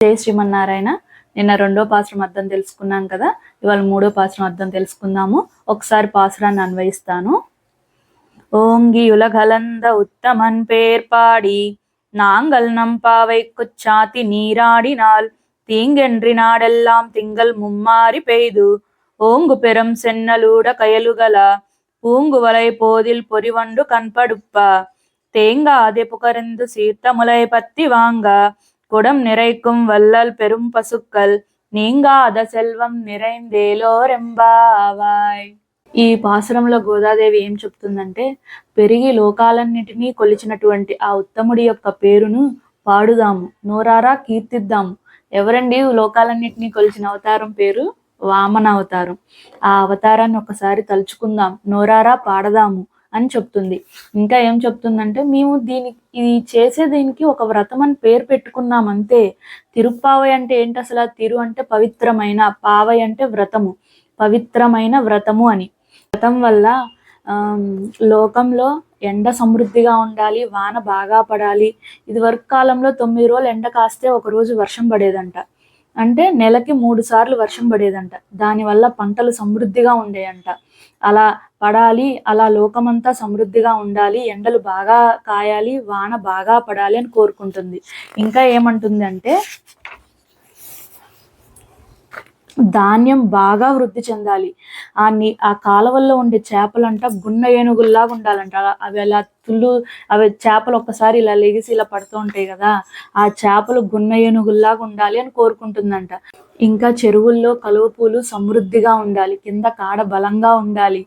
జై శ్రీమన్నారాయణ నిన్న రెండో పాసురం అర్థం తెలుసుకున్నాం కదా ఇవాళ మూడో పాసురం అర్థం తెలుసుకుందాము ఒకసారి పాసురాన్ని అన్వయిస్తాను ஓங்கி உலகலந்த உத்தமன் பேர் பாடி நாங்கள் நம்பாவை குச்சாத்தி நீராடினால் தீங்கென்றி நாடெல்லாம் திங்கள் மும்மாறி பெய்து ஓங்கு பெரும் சென்னலூட கயலுகல பூங்குவலை போதில் பொறிவண்டு கண்படுப்ப தேங்காதே புகர்ந்து சீர்த்தமுலை பத்தி வாங்க குடம் நிறைக்கும் வல்லல் பெரும் பசுக்கள் நீங்காத செல்வம் நிறைந்தேலோరెంబావాయ్ ఈ పాసురంలో గోదాదేవి ఏం చెప్తుందంటే పెరిగి లోకాలన్నిటినీ కొలిచినటువంటి ఆ ఉత్తముడి యొక్క పేరును పాడుదాము నోరారా కీర్తిద్దాము. ఎవరండి లోకాలన్నిటినీ కొలిచిన అవతారం పేరు? వామన అవతారం. ఆ అవతారాన్ని ఒకసారి తలుచుకుందాం నోరారా పాడదాము అని చెప్తుంది. ఇంకా ఏం చెప్తుందంటే మేము దీనికి ఇది చేసే దీనికి ఒక వ్రతం అని పేరు పెట్టుకున్నాం అంతే. తిరుప్పావై అంటే ఏంటి అసలు? తిరు అంటే పవిత్రమైన పావై అంటే వ్రతము. పవిత్రమైన వ్రతము అని. వ్రతం వల్ల లోకంలో ఎండ సమృద్ధిగా ఉండాలి వాన బాగా పడాలి. ఇది వరకు కాలంలో తొమ్మిది రోజులు ఎండ కాస్తే ఒక రోజు వర్షం పడేదంట. అంటే నెలకి మూడు సార్లు వర్షం పడేదంట. దానివల్ల పంటలు సమృద్ధిగా ఉండేయంట. అలా పడాలి అలా లోకమంతా సమృద్ధిగా ఉండాలి ఎండలు బాగా కాయాలి వాన బాగా పడాలి అని కోరుకుంటుంది. ఇంకా ఏమంటుంది అంటే ధాన్యం బాగా వృద్ధి చెందాలి. ఆ నీ ఆ కాలవల్లో ఉండే చేపలంట గున్న ఏనుగుల్లాగా ఉండాలంట. అవి అలా తుళ్ళు అవి చేపలు ఒక్కసారి ఇలా లెగిసి ఇలా పడుతూ ఉంటాయి కదా ఆ చేపలు గున్న ఏనుగుల్లాగా ఉండాలి అని కోరుకుంటుందంట. ఇంకా చెరువుల్లో కలువ పూలు సమృద్ధిగా ఉండాలి కింద కాడ బలంగా ఉండాలి.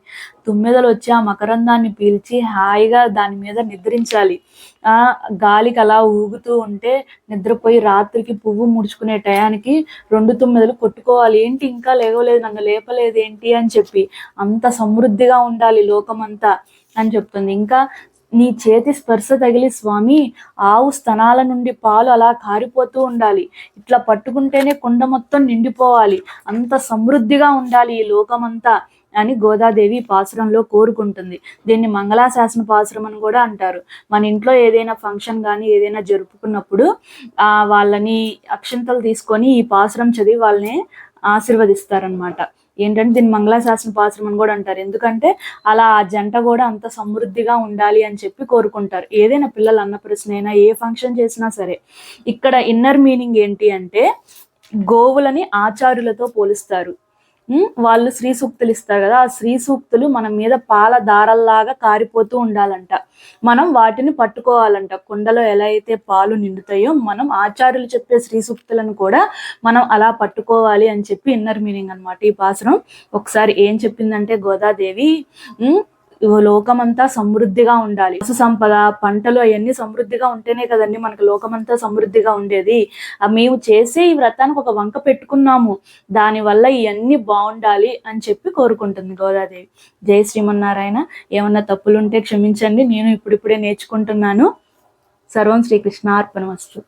తుమ్మెదలు వచ్చి ఆ మకరందాన్ని పీల్చి హాయిగా దాని మీద నిద్రించాలి. ఆ గాలికి అలా ఊగుతూ ఉంటే నిద్రపోయి రాత్రికి పువ్వు ముడుచుకునే టయానికి రెండు తుమ్మెదలు కొట్టుకోవాలి. ఏంటి ఇంకా లేవలేదు నన్ను లేపలేదు ఏంటి అని చెప్పి అంత సమృద్ధిగా ఉండాలి లోకమంతా అని చెప్తుంది. ఇంకా నీ చేతి స్పర్శ తగిలి స్వామి ఆవు స్తనాల నుండి పాలు అలా కారిపోతూ ఉండాలి. ఇట్లా పట్టుకుంటేనే కుండ మొత్తం నిండిపోవాలి. అంత సమృద్ధిగా ఉండాలి ఈ లోకమంతా అని గోదాదేవి పాసురంలో కోరుకుంటుంది. దీన్ని మంగళాశాసన పాసురం అని కూడా అంటారు. మన ఇంట్లో ఏదైనా ఫంక్షన్ కానీ ఏదైనా జరుపుకున్నప్పుడు ఆ వాళ్ళని అక్షంతలు తీసుకొని ఈ పాసురం చదివి వాళ్ళని ఆశీర్వదిస్తారనమాట ఏంటంటే దీన్ని మంగళాశాసన పాత్రం అని కూడా అంటారు. ఎందుకంటే అలా ఆ జంట కూడా అంత సమృద్ధిగా ఉండాలి అని చెప్పి కోరుకుంటారు. ఏదైనా పిల్లలు అన్న ప్రశ్న అయినా ఏ ఫంక్షన్ చేసినా సరే. ఇక్కడ ఇన్నర్ మీనింగ్ ఏంటి అంటే గోవులని ఆచారులతో పోలుస్తారు. వాళ్ళు శ్రీ సూక్తులు ఇస్తారు కదా ఆ శ్రీ సూక్తులు మన మీద పాల దారల్లాగా కారిపోతూ ఉండాలంట. మనం వాటిని పట్టుకోవాలంట. కుండలో ఎలా అయితే పాలు నిండుతాయో మనం ఆచార్యులు చెప్పే శ్రీ సూక్తులను కూడా మనం అలా పట్టుకోవాలి అని చెప్పి ఇన్నర్ మీనింగ్ అనమాట ఈ పాసరం ఒకసారి ఏం చెప్పిందంటే గోదాదేవి లోకమంతా సమృద్ధిగా ఉండాలి. పశు సంపద పంటలు అవన్నీ సమృద్ధిగా ఉంటేనే కదండి మనకు లోకమంతా సమృద్ధిగా ఉండేది. మేము చేసే ఈ వ్రతానికి ఒక వంక పెట్టుకున్నాము. దానివల్ల ఇవన్నీ బాగుండాలి అని చెప్పి కోరుకుంటుంది గోదాదేవి. జయ శ్రీమన్నారాయణ. ఏమన్నా తప్పులుంటే క్షమించండి. నేను ఇప్పుడిప్పుడే నేర్చుకుంటున్నాను. సర్వం శ్రీకృష్ణ అర్పణ వస్తు